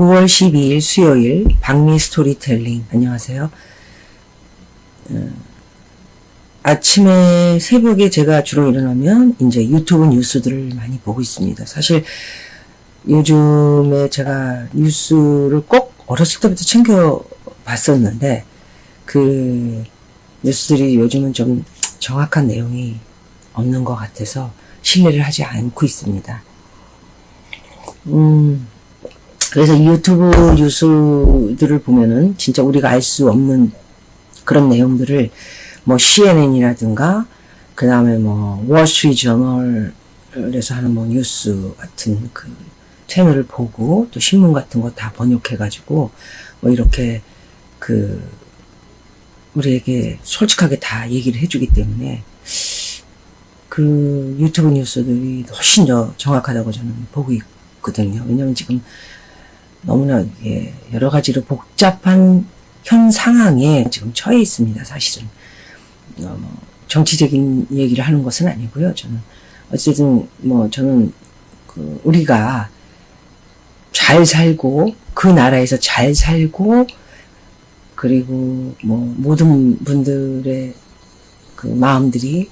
9월 12일 수요일 박미 스토리텔링 안녕하세요. 어, 아침에 새벽에 제가 주로 일어나면 이제 유튜브 뉴스들을 많이 보고 있습니다. 사실 요즘에 제가 뉴스를 꼭 어렸을 때부터 챙겨 봤었는데 그 뉴스들이 요즘은 좀 정확한 내용이 없는 것 같아서 신뢰를 하지 않고 있습니다. 음, 그래서 이 유튜브 뉴스들을 보면은 진짜 우리가 알 수 없는 그런 내용들을 뭐 CNN이라든가 그 다음에 뭐 월스트리트 저널에서 하는 뭐 뉴스 같은 그 채널을 보고 또 신문 같은 거 다 번역해가지고 뭐 이렇게 그 우리에게 솔직하게 다 얘기를 해주기 때문에 그 유튜브 뉴스들이 훨씬 더 정확하다고 저는 보고 있거든요. 왜냐면 지금 너무나 예, 여러 가지로 복잡한 현 상황에 지금 처해 있습니다. 사실은 어, 뭐 정치적인 얘기를 하는 것은 아니고요. 저는 어쨌든 뭐 저는 그 우리가 잘 살고 그 나라에서 잘 살고 그리고 뭐 모든 분들의 그 마음들이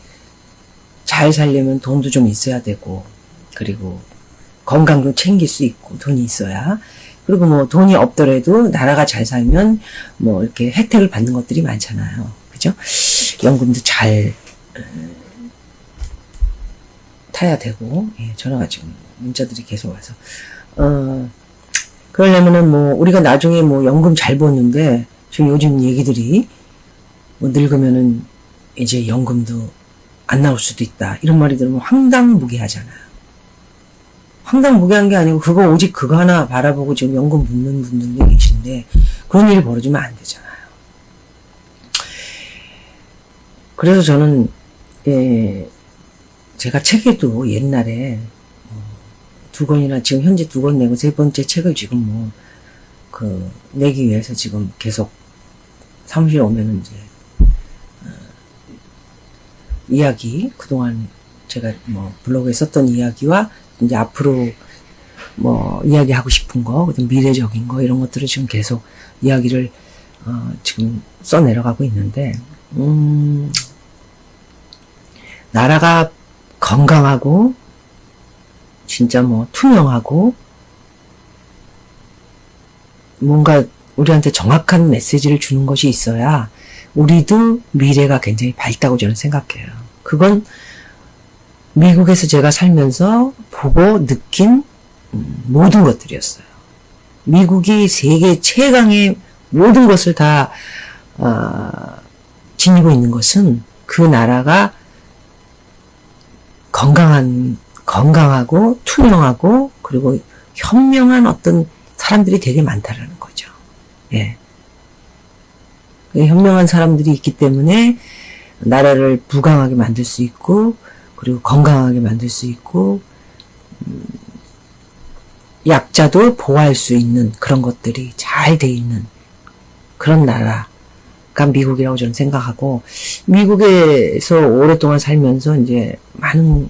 잘 살려면 돈도 좀 있어야 되고 그리고 건강도 챙길 수 있고 돈이 있어야 그리고 뭐 돈이 없더라도 나라가 잘 살면 뭐 이렇게 혜택을 받는 것들이 많잖아요. 그죠? 연금도 잘 어, 타야 되고 예, 전화가 지금 문자들이 계속 와서 어 그러려면은 뭐 우리가 나중에 뭐 연금 잘 버는데 지금 요즘 얘기들이 뭐 늙으면은 이제 연금도 안 나올 수도 있다 이런 말이 들으면 황당무계하잖아요. 황당 무계한 게 아니고 그거 오직 그거 하나 바라보고 지금 연금 묻는 분들도 계신데 그런 일이 벌어지면 안 되잖아요. 그래서 저는 예, 제가 책에도 옛날에 어, 두 권이나 지금 현재 두 권 내고 세 번째 책을 지금 뭐 그 내기 위해서 지금 계속 사무실에 오면은 이제 어, 이야기 그동안 제가 뭐 블로그에 썼던 이야기와 이제 앞으로 뭐 이야기하고 싶은 거, 미래적인 거 이런 것들을 지금 계속 이야기를 어, 지금 써 내려가고 있는데 음, 나라가 건강하고 진짜 뭐 투명하고 뭔가 우리한테 정확한 메시지를 주는 것이 있어야 우리도 미래가 굉장히 밝다고 저는 생각해요. 그건 미국에서 제가 살면서 보고 느낀 음, 모든 것들이었어요. 미국이 세계 최강의 모든 것을 다 어, 지니고 있는 것은 그 나라가 건강한 건강하고 투명하고 그리고 현명한 어떤 사람들이 되게 많다라는 거죠. 예. 그 현명한 사람들이 있기 때문에 나라를 부강하게 만들 수 있고 그리고 건강하게 만들 수 있고 음, 약자도 보호할 수 있는 그런 것들이 잘 돼 있는 그런 나라가 미국이라고 저는 생각하고 미국에서 오랫동안 살면서 이제 많은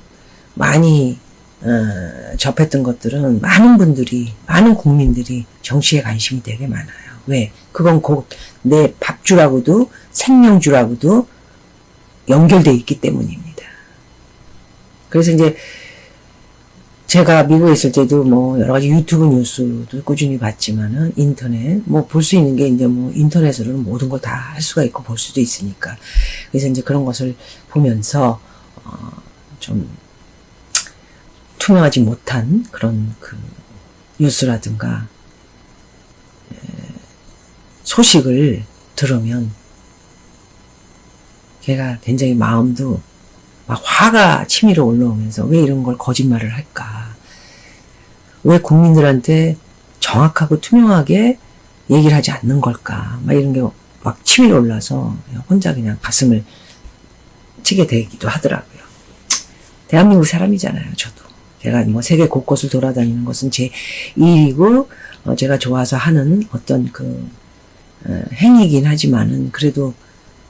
많이 어, 접했던 것들은 많은 분들이 많은 국민들이 정치에 관심이 되게 많아요. 왜? 그건 곧 내 밥줄하고도 생명줄하고도 연결돼 있기 때문입니다. 그래서 이제 제가 미국에 있을 때도 뭐 여러 가지 유튜브 뉴스도 꾸준히 봤지만은 인터넷 뭐 볼 수 있는 게 이제 뭐 인터넷으로는 모든 걸 다 할 수가 있고 볼 수도 있으니까. 그래서 이제 그런 것을 보면서 어좀 투명하지 못한 그런 그 뉴스라든가 소식을 들으면 걔가 굉장히 마음도 막 화가 치밀어 올라오면서 왜 이런 걸 거짓말을 할까? 왜 국민들한테 정확하고 투명하게 얘기를 하지 않는 걸까? 막 이런 게 막 치밀어 올라서 혼자 그냥 가슴을 치게 되기도 하더라고요. 대한민국 사람이잖아요, 저도. 제가 뭐 세계 곳곳을 돌아다니는 것은 제 일이고, 어, 제가 좋아서 하는 어떤 그, 어, 행위이긴 하지만은 그래도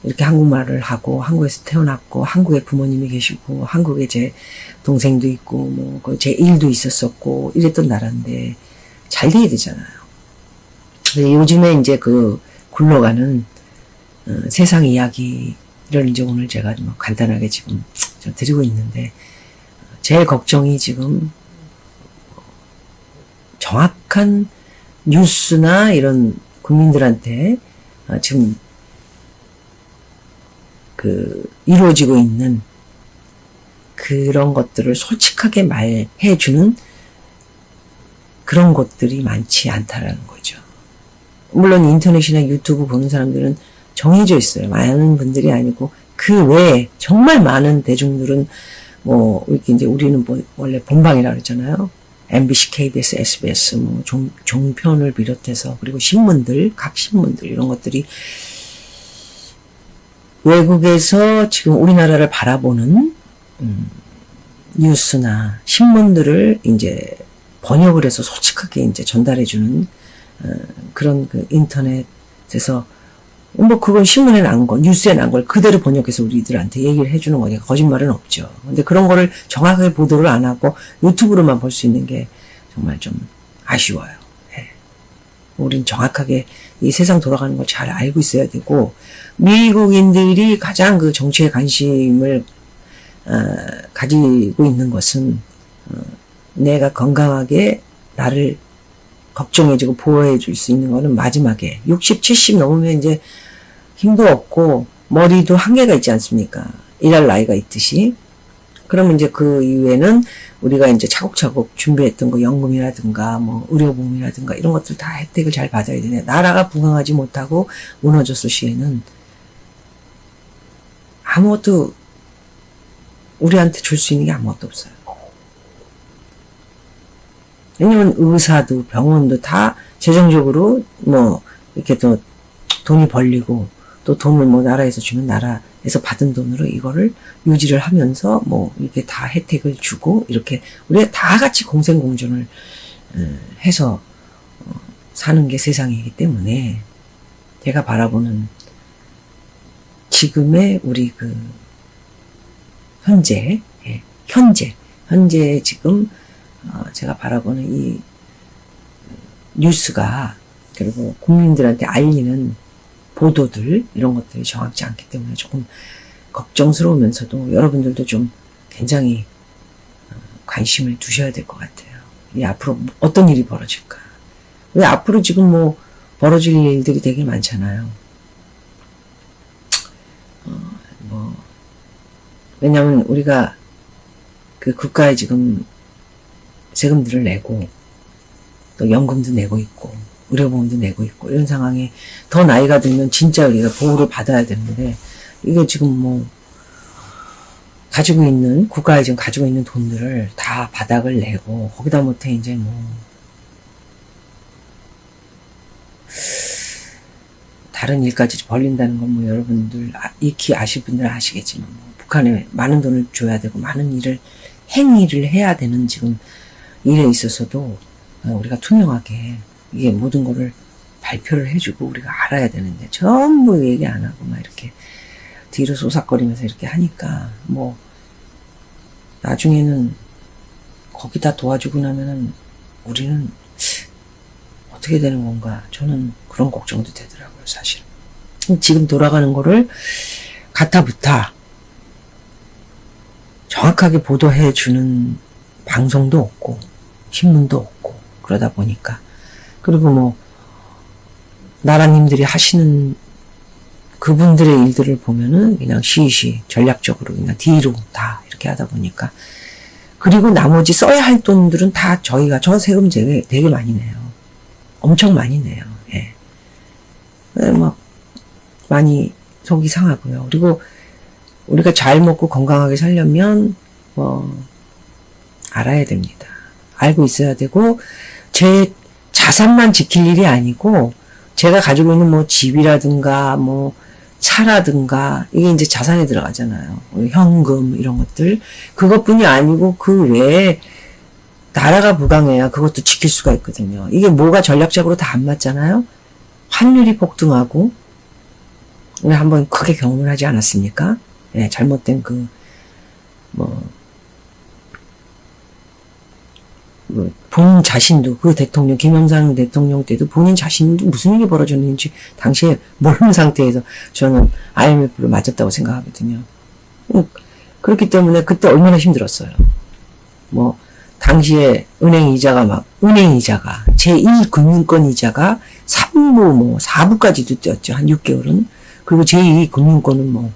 이렇게 한국말을 하고 한국에서 태어났고 한국에 부모님이 계시고 한국에 제 동생도 있고 뭐 제 일도 있었었고 이랬던 나라인데 잘 돼야 되잖아요. 요즘에 이제 그 굴러가는 어, 세상 이야기를 이제 오늘 제가 좀 간단하게 지금 좀 드리고 있는데 제일 걱정이 지금 정확한 뉴스나 이런 국민들한테 어, 지금 그 이루어지고 있는 그런 것들을 솔직하게 말해주는 그런 것들이 많지 않다라는 거죠. 물론 인터넷이나 유튜브 보는 사람들은 정해져 있어요. 많은 분들이 아니고 그 외에 정말 많은 대중들은 뭐 이렇게 이제 우리는 뭐 원래 본방이라 그랬잖아요. MBC, KBS, SBS 뭐 종, 종편을 비롯해서 그리고 신문들 각 신문들 이런 것들이 외국에서 지금 우리나라를 바라보는 음, 뉴스나 신문들을 이제 번역을 해서 솔직하게 이제 전달해주는 어, 그런 그 인터넷에서 뭐 그건 신문에 난 거, 뉴스에 난 걸 그대로 번역해서 우리들한테 얘기를 해주는 거니까 거짓말은 없죠. 근데 그런 거를 정확하게 보도를 안 하고 유튜브로만 볼 수 있는 게 정말 좀 아쉬워요. 예. 우린 정확하게 이 세상 돌아가는 걸 잘 알고 있어야 되고 미국인들이 가장 그 정치에 관심을 어, 가지고 있는 것은 어, 내가 건강하게 나를 걱정해주고 보호해줄 수 있는 거는 마지막에 60, 70 넘으면 이제 힘도 없고 머리도 한계가 있지 않습니까? 일할 나이가 있듯이. 그러면 이제 그 이후에는 우리가 이제 차곡차곡 준비했던 거 연금이라든가 뭐 의료보험이라든가 이런 것들 다 혜택을 잘 받아야 되네. 나라가 부강하지 못하고 무너졌을 시에는 아무것도 우리한테 줄 수 있는 게 아무것도 없어요. 왜냐면 의사도 병원도 다 재정적으로 뭐 이렇게 또 돈이 벌리고 또 돈을 뭐 나라에서 주면 나라 에서 받은 돈으로 이거를 유지를 하면서 뭐 이렇게 다 혜택을 주고 이렇게 우리가 다 같이 공생공존을 어, 해서 어, 사는 게 세상이기 때문에 제가 바라보는 지금의 우리 그 현재 예, 현재 현재 지금 어, 제가 바라보는 이 뉴스가 그리고 국민들한테 알리는 보도들 이런 것들이 정확지 않기 때문에 조금 걱정스러우면서도 여러분들도 좀 굉장히 어, 관심을 두셔야 될 것 같아요. 이 앞으로 어떤 일이 벌어질까? 왜 앞으로 지금 뭐 벌어질 일들이 되게 많잖아요. 어, 뭐 왜냐하면 우리가 그 국가에 지금 세금들을 내고 또 연금도 내고 있고 의료보험도 내고 있고 이런 상황에 더 나이가 들면 진짜 우리가 보호를 받아야 되는데 이게 지금 뭐 가지고 있는 국가에 지금 가지고 있는 돈들을 다 바닥을 내고 거기다 못해 이제 뭐 다른 일까지 벌린다는 건 뭐 여러분들 아- 익히 아실 분들은 아시겠지만 뭐 북한에 많은 돈을 줘야 되고 많은 일을 행위를 해야 되는 지금 일에 있어서도 어, 우리가 투명하게 이게 모든 거를 발표를 해주고 우리가 알아야 되는데 전부 얘기 안 하고 막 이렇게 뒤로 쏘삭거리면서 이렇게 하니까 뭐 나중에는 거기다 도와주고 나면은 우리는 어떻게 되는 건가? 저는 그런 걱정도 되더라고요 사실. 지금 돌아가는 거를 가타부타 정확하게 보도해 주는 방송도 없고 신문도 없고 그러다 보니까 그리고 뭐 나라님들이 하시는 그분들의 일들을 보면은 그냥 시시 전략적으로 그냥 뒤로 다 이렇게 하다 보니까 그리고 나머지 써야 할 돈들은 다 저희가 저 세금 되게, 되게 많이 내요. 엄청 많이 내요. 예. 네, 막 많이 속이 상하고요. 그리고 우리가 잘 먹고 건강하게 살려면 뭐 알아야 됩니다. 알고 있어야 되고 제 자산만 지킬 일이 아니고 제가 가지고 있는 뭐 집이라든가 뭐 차라든가 이게 이제 자산에 들어가잖아요. 뭐 현금 이런 것들 그것뿐이 아니고 그 외에 나라가 부강해야 그것도 지킬 수가 있거든요. 이게 뭐가 전략적으로 다 안 맞잖아요. 환율이 폭등하고 우리 한번 크게 경험을 하지 않았습니까? 예, 잘못된 그 뭐 뭐 본인 자신도 그 대통령 김영삼 대통령 때도 본인 자신도 무슨 일이 벌어졌는지 당시에 모르는 상태에서 저는 IMF를 맞았다고 생각하거든요. 음, 그렇기 때문에 그때 얼마나 힘들었어요. 뭐 당시에 은행 이자가 막 은행 이자가 제1 금융권 이자가 3부 뭐 4부까지도 뛰었죠. 한 6개월은. 그리고 제2 금융권은 뭐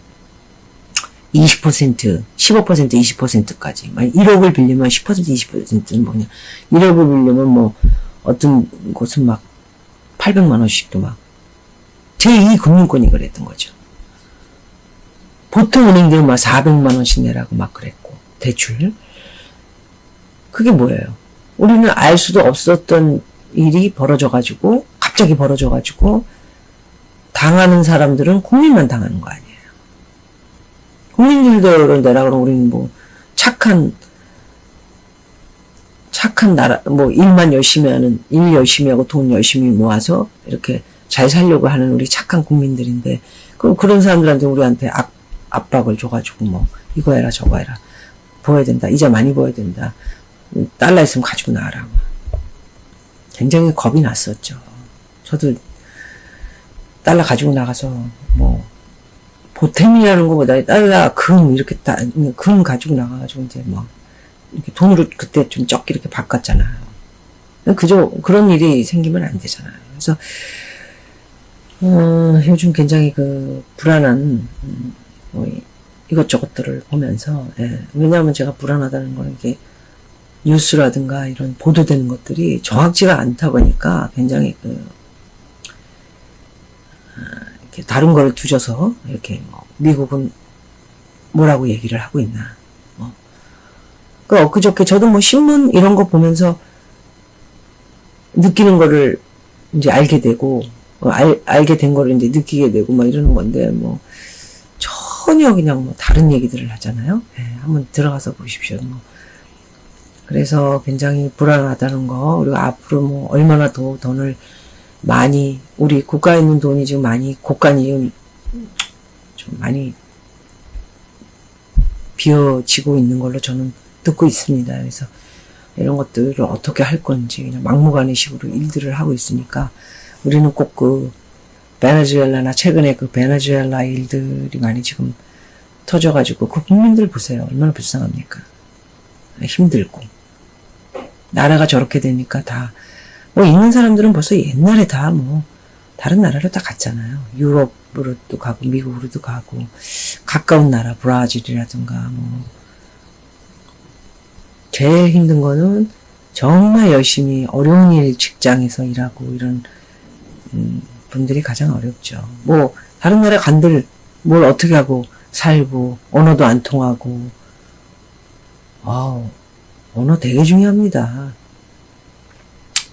20%, 15%, 20%까지. 막 1억을 빌리면 10%, 20%는 뭐냐. 1억을 빌리면 뭐 어떤 곳은 막 800만 원씩도 막 제2금융권이 그랬던 거죠. 보통 은행들은 막 400만 원씩 내라고 막 그랬고 대출. 그게 뭐예요? 우리는 알 수도 없었던 일이 벌어져가지고 갑자기 벌어져가지고 당하는 사람들은 국민만 당하는 거 아니에요. 국민들도 내라 그러면 우리는 뭐 착한 착한 나라 뭐 일만 열심히 하는 일 열심히 하고 돈 열심히 모아서 이렇게 잘 살려고 하는 우리 착한 국민들인데 그 그런 사람들한테 우리한테 압, 압박을 줘가지고 뭐 이거 해라 저거 해라. 보여야 된다. 이자 많이 보여야 된다. 달러 있으면 가지고 나와라. 굉장히 겁이 났었죠. 저도 달러 가지고 나가서 뭐 보탬이라는 것보다 달러 금 이렇게 따, 금 가지고 나가가지고 이제 뭐 이렇게 돈으로 그때 좀 적게 이렇게 바꿨잖아요. 그저 그런 일이 생기면 안 되잖아요. 그래서 어, 요즘 굉장히 그 불안한 음, 뭐 이것저것들을 보면서 예, 왜냐하면 제가 불안하다는 건 이게 뉴스라든가 이런 보도되는 것들이 정확지가 않다 보니까 굉장히 그 이렇게 다른 걸 두셔서 이렇게 뭐 미국은 뭐라고 얘기를 하고 있나. 뭐. 그 엊그저께 저도 뭐 신문 이런 거 보면서 느끼는 거를 이제 알게 되고 어, 알, 알게 된 거를 이제 느끼게 되고 막 이러는 건데 뭐 전혀 그냥 뭐 다른 얘기들을 하잖아요. 예, 한번 들어가서 보십시오. 뭐. 그래서 굉장히 불안하다는 거 그리고 앞으로 뭐 얼마나 더 돈을 많이 우리 국가에 있는 돈이 지금 많이 지금 좀 많이 비어지고 있는 걸로 저는 듣고 있습니다. 그래서 이런 것들을 어떻게 할 건지 그냥 막무가내 식으로 일들을 하고 있으니까 우리는 꼭 그 베네수엘라나 최근에 그 베네수엘라 일들이 많이 지금 터져가지고 그 국민들 보세요. 얼마나 불쌍합니까? 힘들고 나라가 저렇게 되니까 다 뭐 있는 사람들은 벌써 옛날에 다 뭐 다른 나라로 다 갔잖아요. 유럽으로도 가고 미국으로도 가고 가까운 나라 브라질이라든가 뭐 제일 힘든 거는 정말 열심히 어려운 일 직장에서 일하고 이런 음, 분들이 가장 어렵죠. 뭐 다른 나라 간들 뭘 어떻게 하고 살고 언어도 안 통하고 아우 언어 되게 중요합니다.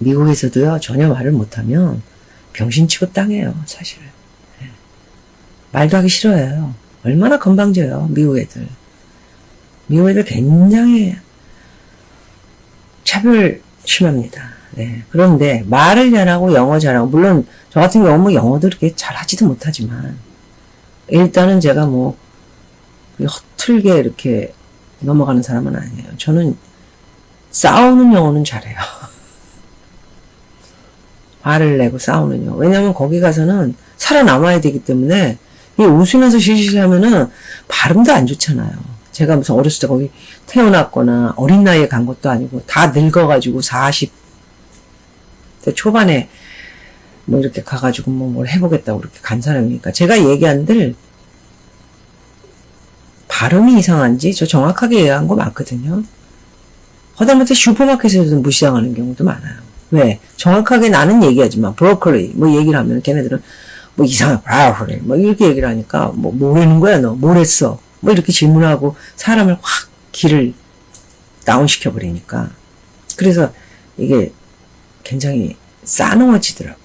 미국에서도요 전혀 말을 못하면 병신 취급당해요 사실. 네. 말도 하기 싫어요. 얼마나 건방져요 미국 애들. 미국 애들 굉장히 차별 심합니다. 네. 그런데 말을 잘하고 영어 잘하고 물론 저 같은 경우 뭐 영어도 그렇게 잘하지도 못하지만 일단은 제가 뭐 허틀게 이렇게 넘어가는 사람은 아니에요. 저는 싸우는 영어는 잘해요. 화를 내고 영어. 왜냐면 거기 가서는 살아남아야 되기 때문에 이 웃으면서 실실 하면은 발음도 안 좋잖아요. 제가 무슨 어렸을 때 거기 태어났거나 어린 나이에 간 것도 아니고 다 늙어가지고 40대 초반에 뭐 이렇게 가가지고 뭐 뭘 해보겠다고 그렇게 간 사람이니까 제가 얘기한들 발음이 이상한지 저 정확하게 얘기한 거 많거든요. 허다못해 슈퍼마켓에서도 무시당하는 경우도 많아요. 왜? 정확하게 나는 얘기하지만 브로콜리 뭐 얘기를 하면 걔네들은 뭐 이상해 브로콜리 뭐 이렇게 얘기를 하니까 뭐 뭐라는 거야 너 뭐랬어 뭐 이렇게 질문하고 사람을 확 길을 다운시켜 버리니까 그래서 이게 굉장히 싸놓워지더라고요.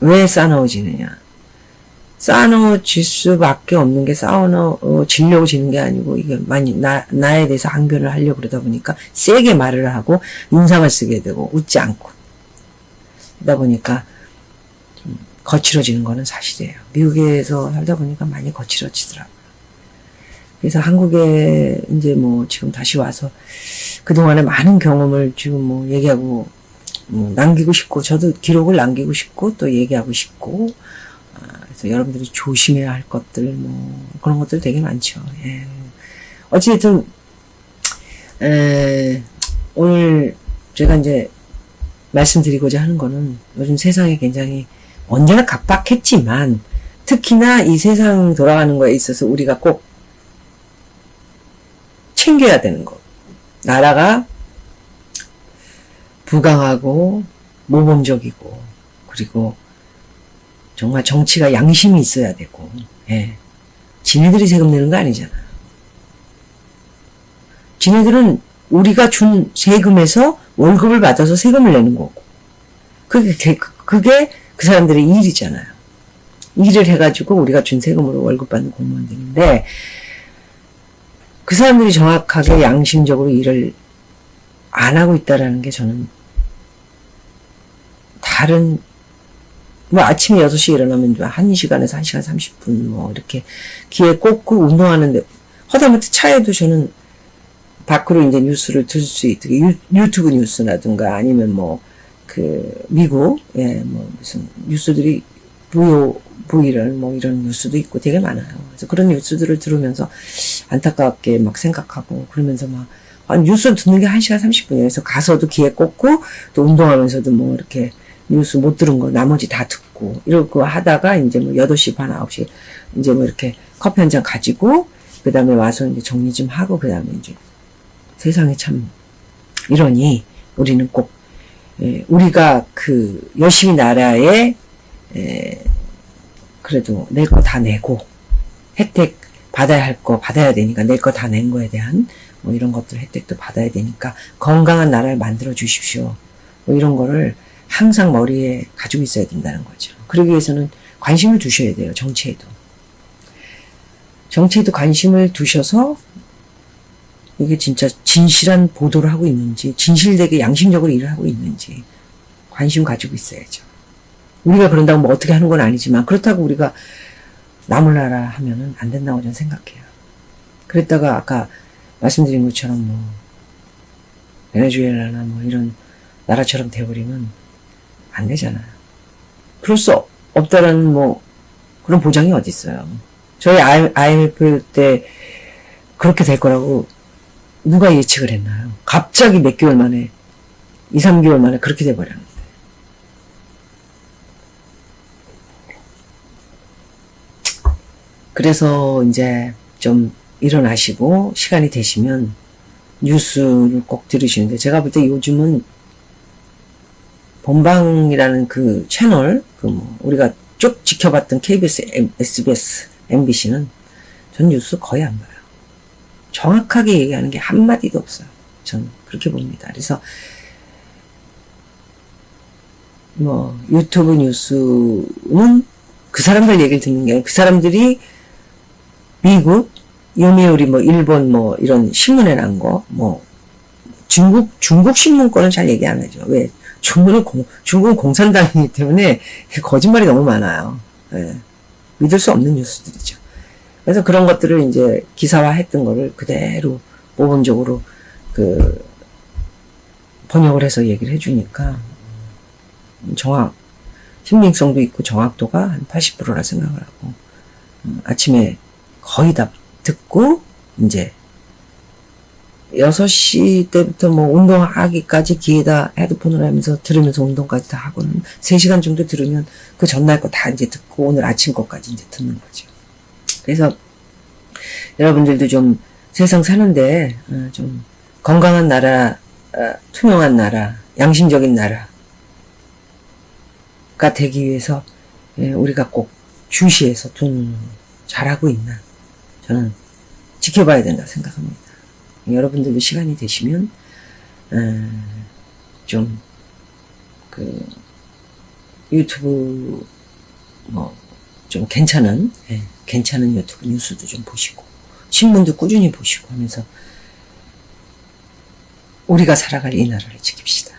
왜 싸놓워지느냐? 싸놓워질 수밖에 없는 게 싸워지려고 지는 게 아니고 이게 많이 나, 나에 대해서 항변을 하려고 그러다 보니까 세게 말을 하고 인상을 쓰게 되고 웃지 않고 그러다 보니까 좀 거칠어지는 거는 사실이에요. 미국에서 살다 보니까 많이 거칠어지더라고요. 그래서 한국에 이제 뭐 지금 다시 와서 그동안의 많은 경험을 지금 뭐 얘기하고 뭐 남기고 싶고 저도 기록을 남기고 싶고 또 얘기하고 싶고 아, 그래서 여러분들이 조심해야 할 것들 뭐 그런 것들 되게 많죠. 예. 어찌됐든 에, 오늘 제가 이제 말씀드리고자 하는 거는 요즘 세상이 굉장히 언제나 각박했지만 특히나 이 세상 돌아가는 거에 있어서 우리가 꼭 챙겨야 되는 거. 나라가 부강하고 모범적이고 그리고 정말 정치가 양심이 있어야 되고 예. 지네들이 세금 내는 거 아니잖아. 지네들은 우리가 준 세금에서 월급을 받아서 세금을 내는 거고 그게 그- 그게 그 사람들의 일이잖아요. 일을 해가지고 우리가 준 세금으로 월급 받는 공무원들인데 그 사람들이 정확하게 양심적으로 일을 안 하고 있다라는 게 저는 다른 뭐 아침에 6시에 일어나면 1시간에서 1시간 30분 뭐 이렇게 귀에 꽂고 운동하는데 허다못해 차에도 저는 밖으로 이제 뉴스를 들을 수 있게 유, 유튜브 뉴스라든가 아니면 뭐 그 미국 예뭐 무슨 뉴스들이 부요 부이런 뭐 이런 뉴스도 있고 되게 많아요. 그래서 그런 뉴스들을 들으면서 안타깝게 막 생각하고 그러면서 막 아, 뉴스 듣는 게 1시간 30분이에요. 그래서 가서도 귀에 꽂고 또 운동하면서도 뭐 이렇게 뉴스 못 들은 거 나머지 다 듣고 이러고 하다가 이제 뭐 8시 반 9시 이제 뭐 이렇게 커피 한 잔 가지고 그다음에 와서 이제 정리 좀 하고 그다음에 이제 세상에 참 이러니 우리는 꼭 예, 우리가 그 열심히 나라에 에, 그래도 낼 거 다 내고 혜택 받아야 할 거 받아야 되니까 낼 거 다 낸 거에 대한 뭐 이런 것들 혜택도 받아야 되니까 건강한 나라를 만들어 주십시오. 뭐 이런 거를 항상 머리에 가지고 있어야 된다는 거죠. 그러기 위해서는 관심을 두셔야 돼요. 정치에도. 정치에도 관심을 두셔서 이게 진짜 진실한 보도를 하고 있는지, 진실되게 양심적으로 일을 하고 있는지 관심 가지고 있어야죠. 우리가 그런다고 뭐 어떻게 하는 건 아니지만 그렇다고 우리가 나몰라라 하면은 안 된다고 저는 생각해요. 그랬다가 아까 말씀드린 것처럼 뭐 베네수엘라나 뭐 이런 나라처럼 돼버리면 안 되잖아요. 그럴 수 없다라는 뭐 그런 보장이 어디 있어요. 저희 IMF 때 그렇게 될 거라고 누가 예측을 했나요? 갑자기 몇 개월 만에 2, 3개월 만에 그렇게 돼 버렸는데 그래서 이제 좀 일어나시고 시간이 되시면 뉴스를 꼭 들으시는데 제가 볼 때 요즘은 본방이라는 그 채널 그 뭐 우리가 쭉 지켜봤던 KBS, SBS, MBC는 전 뉴스 거의 안 봐요. 정확하게 얘기하는 게 한마디도 없어요. 전 그렇게 봅니다. 그래서 뭐 유튜브 뉴스는 그 사람들 얘기를 듣는 게 아니라 그 사람들이 미국, 요미우리 뭐 일본 뭐 이런 신문에 난 거, 뭐 중국 중국 신문 거는 잘 얘기 안 하죠. 왜? 중국은 공, 중국은 공산당이기 때문에 거짓말이 너무 많아요. 예. 믿을 수 없는 뉴스들이죠. 그래서 그런 것들을 이제 기사화했던 거를 그대로 모범적으로 그 번역을 해서 얘기를 해주니까 정확 신빙성도 있고 정확도가 한 80%라 생각을 하고 음, 아침에 거의 다 듣고 이제 6시 때부터 뭐 운동하기까지 귀에다 헤드폰을 하면서 들으면서 운동까지 다 하고는 3시간 정도 들으면 그 전날 거 다 이제 듣고 오늘 아침 거까지 이제 듣는 거죠. 그래서 여러분들도 좀 세상 사는데 어, 좀 건강한 나라, 어, 투명한 나라, 양심적인 나라가 되기 위해서 예, 우리가 꼭 주시해서 돈 잘하고 있나 저는 지켜봐야 된다 생각합니다. 여러분들도 시간이 되시면 어, 좀그 유튜브 뭐 좀 괜찮은 예, 괜찮은 유튜브 뉴스도 좀 보시고 신문도 꾸준히 보시고 하면서 우리가 살아갈 이 나라를 지킵시다.